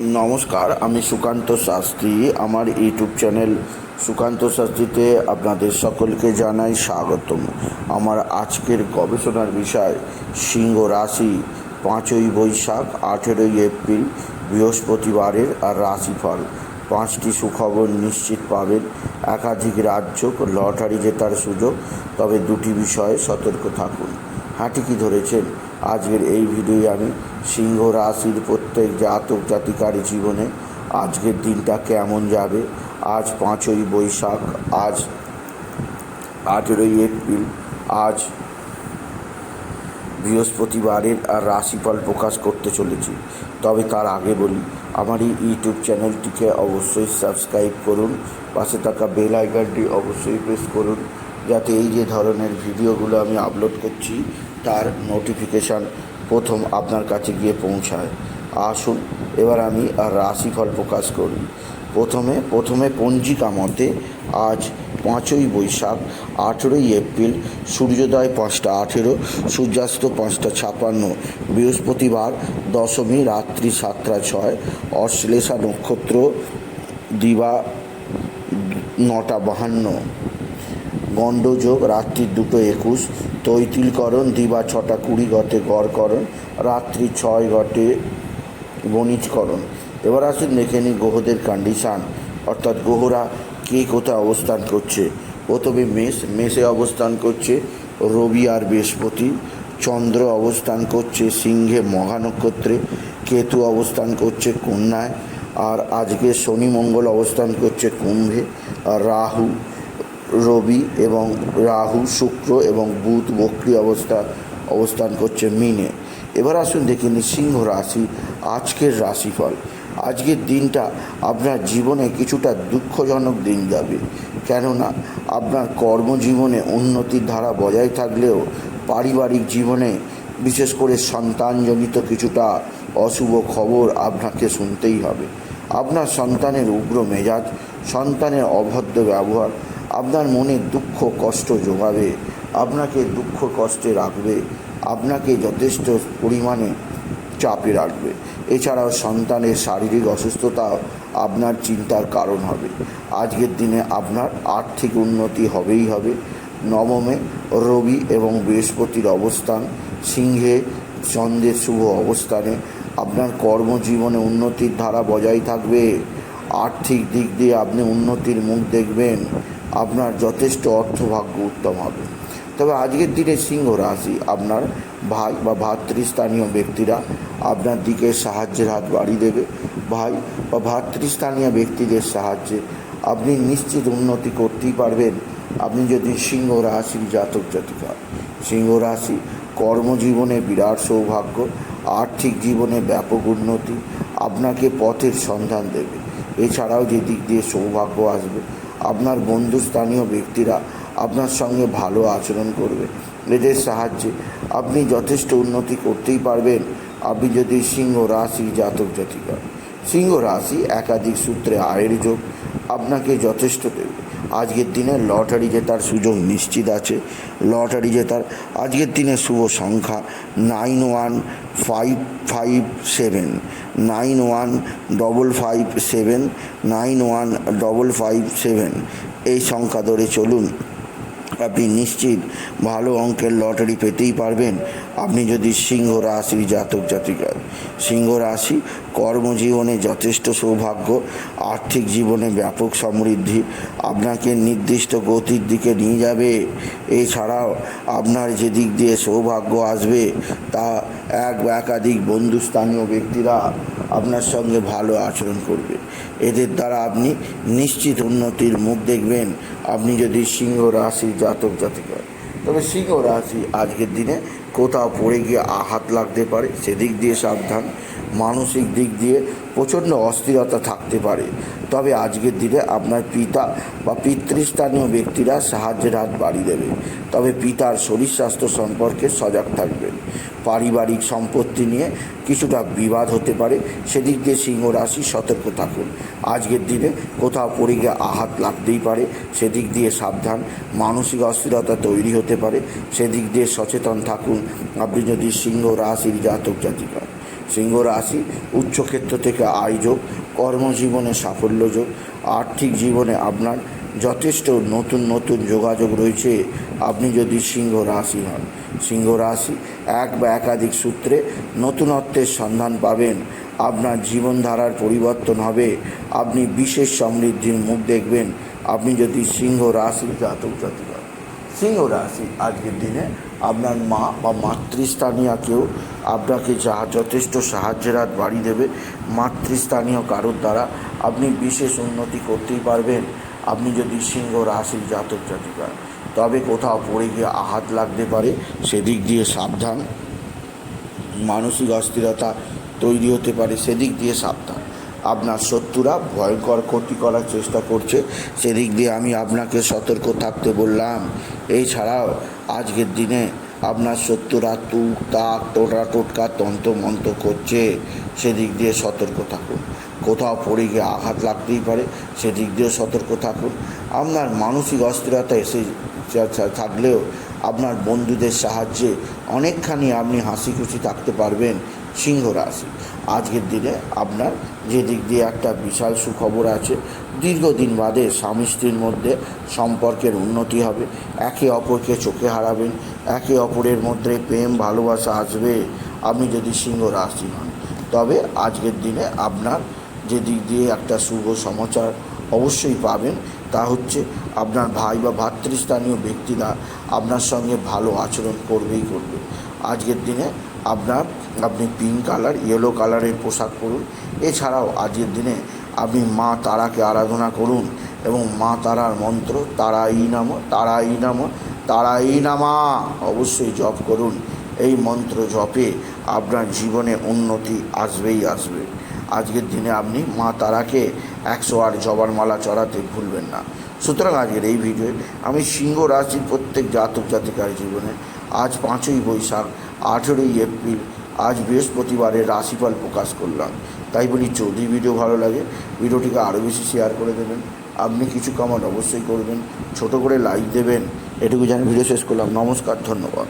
নমস্কার, আমি সুকান্ত শাস্ত্রী। আমার ইউটিউব চ্যানেল সুকান্ত শাস্ত্রীতে আপনাদের সকলকে জানাই স্বাগতম। আমার আজকের গবেষণার বিষয়, সিংহ রাশি, পাঁচই বৈশাখ, আঠেরোই এপ্রিল, বৃহস্পতিবারের আর রাশিফল। পাঁচটি সুখবর নিশ্চিত পাবেন। একাধিক রাজ্য লটারি জেতার সুযোগ, তবে দুটি বিষয়ে সতর্ক থাকুন। হ্যাঁ ঠিকই ধরেছেন? আজকের এই ভিডিওয়ে আমি সিংহ রাশির প্রত্যেক জাতক জাতিকার জীবনে আজকের দিনটা কেমন যাবে? আজ পাঁচই বৈশাখ, আজ আঠেরোই এপ্রিল, আজ বৃহস্পতিবারের আর রাশিফল প্রকাশ করতে চলেছি। তবে তার আগে বলি, আমার এই ইউটিউব চ্যানেলটিকে অবশ্যই সাবস্ক্রাইব করুন, পাশে থাকা বেল আইকনটি অবশ্যই প্রেস করুন, যাতে এই যে ধরনের ভিডিওগুলো আমি আপলোড করছি তার নোটিফিকেশান প্রথম আপনার কাছে গিয়ে পৌঁছায়। আসুন, এবার আমি রাশিফল প্রকাশ করি। প্রথমে প্রথমে পঞ্জিকা মতে আজ পাঁচই বৈশাখ, আঠেরোই এপ্রিল, সূর্যোদয় পাঁচটা আঠেরো, সূর্যাস্ত পাঁচটা ছাপান্ন, বৃহস্পতিবার দশমী রাত্রি সাতটা ছয়, অশ্লেষা নক্ষত্র দিবা নটা বাহান্ন। গণ্ডযোগ রাত্রি দুটো একুশ তৈতিলকরণ দিবা ছটা কুড়ি ঘটে গড়করণ রাত্রি ছয় ঘটে বণিজকরণ এবার আসুন দেখে নিই গ্রহদের কন্ডিশান অর্থাৎ গ্রহরা কে কোথায় অবস্থান করছে? প্রথমে মেষ, মেষে অবস্থান করছে রবি আর বৃহস্পতি। চন্দ্র অবস্থান করছে সিংহে মহানক্ষত্রে। কেতু অবস্থান করছে কন্যায়। আর আজকে শনি মঙ্গল অবস্থান করছে কুম্ভে। আর রাহু রবি এবং রাহু, শুক্র এবং বুধ বক্রি অবস্থা, অবস্থান করছে মিনে। এবার আসুন দেখে নিই সিংহ রাশি, আজকের রাশিফল। আজকের দিনটা আপনার জীবনে কিছুটা দুঃখজনক দিন যাবে। কেননা, আপনার কর্মজীবনে উন্নতির ধারা বজায় থাকলেও পারিবারিক জীবনে বিশেষ করে সন্তানজনিত কিছুটা অশুভ খবর আপনাকে শুনতেই হবে। আপনার সন্তানের উগ্র মেজাজ, সন্তানের অভদ্র ব্যবহার আপনার মনে দুঃখ, কষ্ট যোগাবে আপনাকে দুঃখ, কষ্টে রাখবে, আপনাকে যথেষ্ট পরিমাণে চাপে রাখবে। এছাড়াও সন্তানের শারীরিক অসুস্থতা আপনার চিন্তার কারণ হবে। আজকের দিনে আপনার আর্থিক উন্নতি হবেই হবে। নবমে রবি এবং বৃহস্পতির অবস্থান, সিংহে চন্দ্রের শুভ অবস্থানে আপনার কর্মজীবনে উন্নতির ধারা বজায় থাকবে। আর্থিক দিক দিয়ে আপনি উন্নতির মুখ দেখবেন। আপনার যথেষ্ট অর্থভাগ্য উত্তম হবে। তবে আজকের দিনে সিংহ রাশি আপনার ভাই বা ভাতৃস্থানীয় ব্যক্তিরা আপনার দিকে সাহায্যের হাত বাড়িয়ে দেবে। ভাই বা ভাতৃস্থানীয় ব্যক্তিদের সাহায্যে আপনি নিশ্চিত উন্নতি করতেই পারবেন। আপনি যদি সিংহ রাশির জাতক জাতিকা, সিংহ রাশি কর্মজীবনে বিরাট সৌভাগ্য, আর্থিক জীবনে ব্যাপক উন্নতি, আপনাকে পথের সন্ধান দেবে। এছাড়াও যে দিক দিয়ে সৌভাগ্য আসবে আপনার বন্ধু স্থানীয় ব্যক্তিরা আপনার সঙ্গে ভালো আচরণ করবে। এদের সাহায্যে আপনি যথেষ্ট উন্নতি করতেই পারবেন। আপনি যদি সিংহ রাশি জাতক জাতিকা সিংহ রাশি একাধিক সূত্রে আয়ের যোগ আপনাকে যথেষ্ট দেবে। আজকের দিনে লটারি জেতার সুযোগ নিশ্চিত আছে। লটারি জেতার আজকের দিনে শুভ সংখ্যা nine one five five seven nine one double five seven nine one double five seven এই সংখ্যা ধরে চলুন। আপনি নিশ্চিত ভালো অঙ্কের লটারি পেতেই পারবেন। আপনি যদি সিংহ রাশির জাতক জাতিকা, সিংহ রাশি কর্মজীবনে যথেষ্ট সৌভাগ্য, আর্থিক জীবনে ব্যাপক সমৃদ্ধি আপনাকে নির্দিষ্ট গতির দিকে নিয়ে যাবে। এছাড়াও আপনার যে দিক দিয়ে সৌভাগ্য আসবে তা এক বা একাধিক বন্ধুস্থানীয় ব্যক্তিরা আপনার সঙ্গে ভালো আচরণ করবে। এদের দ্বারা আপনি নিশ্চিত উন্নতির মুখ দেখবেন। আপনি যদি সিংহ রাশি জাতক জাতি করেন তবে সিংহ রাশি আজকের দিনে কোথাও পড়ে গিয়ে আঘাত লাগতে পারে, সেদিক দিয়ে সাবধান। মানসিক দিক দিয়ে প্রচণ্ড অস্থিরতা থাকতে পারে। তবে আজকের দিনে আপনার পিতা বা পিতৃস্থানীয় ব্যক্তিরা সাহায্যের হাত বাড়িয়ে দেবে। তবে পিতার শরীর স্বাস্থ্য সম্পর্কে সজাগ থাকবেন। পারিবারিক সম্পত্তি নিয়ে কিছুটা বিবাদ হতে পারে। সেদিক দিয়ে সিংহ রাশি সতর্ক থাকুন। আজকের দিনে কোথাও পড়ে গিয়ে আঘাত লাগতেই পারে। সেদিক দিয়ে সাবধান। মানসিক অস্থিরতা তৈরি হতে পারে। সেদিক দিয়ে সচেতন থাকুন। আপনি যদি সিংহ রাশির জাতক জাতিকা। সিংহ রাশি, উচ্চক্ষেত্র থেকে আয়োযোগ কর্মজীবনে সাফল্য যোগ, আর্থিক জীবনে আপনার যথেষ্ট নতুন নতুন যোগাযোগ রয়েছে। আপনি যদি সিংহ রাশি হন, সিংহ রাশি এক বা একাধিক সূত্রে নতুনত্বের সন্ধান পাবেন। আপনার জীবনধারার পরিবর্তন হবে। আপনি বিশেষ সমৃদ্ধির মুখ দেখবেন। আপনি যদি সিংহ রাশির জাতক জাতিক সিংহ রাশি আজকের দিনে। আপনার মা বা মাতৃস্থানীয় কেউ আপনাকে যা যথেষ্ট সাহায্যের হাত বাড়িয়ে দেবে, মাতৃস্থানীয় কারোর দ্বারা আপনি বিশেষ উন্নতি করতেই পারবেন। আপনি যদি সিংহ রাশির জাতক জাতিক, তবে কোথাও পড়ে গিয়ে আঘাত লাগতে পারে, সেদিক দিয়ে সাবধান। মানসিক অস্থিরতা তৈরি হতে পারে, সেদিক দিয়ে সাবধান। আপনার শত্রুরা ভয়ঙ্কর ক্ষতি করার চেষ্টা করছে। সেদিক দিয়ে আমি আপনাকে সতর্ক থাকতে বললাম। এছাড়াও আজকের দিনে আপনার শত্রুরা তুক, তাক টোটা টোটকা তন্ত্র মন্ত্র করছে। সেদিক দিয়ে সতর্ক থাকুন। কোথাও পড়ে গিয়ে আঘাত লাগতেই পারে। সেদিক দিয়েও সতর্ক থাকুন। আপনার মানসিক অস্থিরতা এসে থাকলেও আপনার বন্ধুদের সাহায্যে অনেকখানি আপনি হাসি খুশি থাকতে পারবেন। সিংহ রাশি। আজকের দিনে আপনার যে দিক দিয়ে একটা বিশাল সুখবর আছে, দীর্ঘদিন বাদে স্বামী স্ত্রীর মধ্যে সম্পর্কের উন্নতি হবে। একে অপরকে চোখে হারাবেন, একে অপরের মধ্যে প্রেম, ভালোবাসা আসবে। আপনি যদি সিংহ রাশি হন, তবে আজকের দিনে আপনার যে দিক দিয়ে একটা শুভ সমাচার অবশ্যই পাবেন। তা হচ্ছে আপনার ভাই বা ভাতৃস্থানীয় ব্যক্তিরা আপনার সঙ্গে ভালো আচরণ করবেই করবে। আজকের দিনে আপনার, আপনি পিঙ্ক কালার ইয়েলো কালারের পোশাক পরুন। এছাড়াও আজকের দিনে আপনি মা তারাকে আরাধনা করুন এবং মা তারার মন্ত্র, তারাই নাম তারাই নাম, তারাই নামা অবশ্যই জপ করুন। এই মন্ত্র জপে আপনার জীবনে উন্নতি আসবেই আসবে। আজকের দিনে আপনি মা তারাকে একশো আট জবার মালা চড়াতে ভুলবেন না। সুতরাং আজকের এই ভিডিওয়ে আমি সিংহ রাশির প্রত্যেক জাতক জাতিকার জীবনে আজ পাঁচই বৈশাখ আঠেরোই এপ্রিল, আজ বৃহস্পতিবারের রাশিফল প্রকাশ করলাম। তাই বলি, যদি ভিডিও ভালো লাগে, ভিডিওটিকে আরও বেশি শেয়ার করে দেবেন। আপনি কিছু কামান অবশ্যই করবেন। ছোট করে লাইক দেবেন। এটুকু জানি ভিডিও শেষ করলাম। নমস্কার, ধন্যবাদ।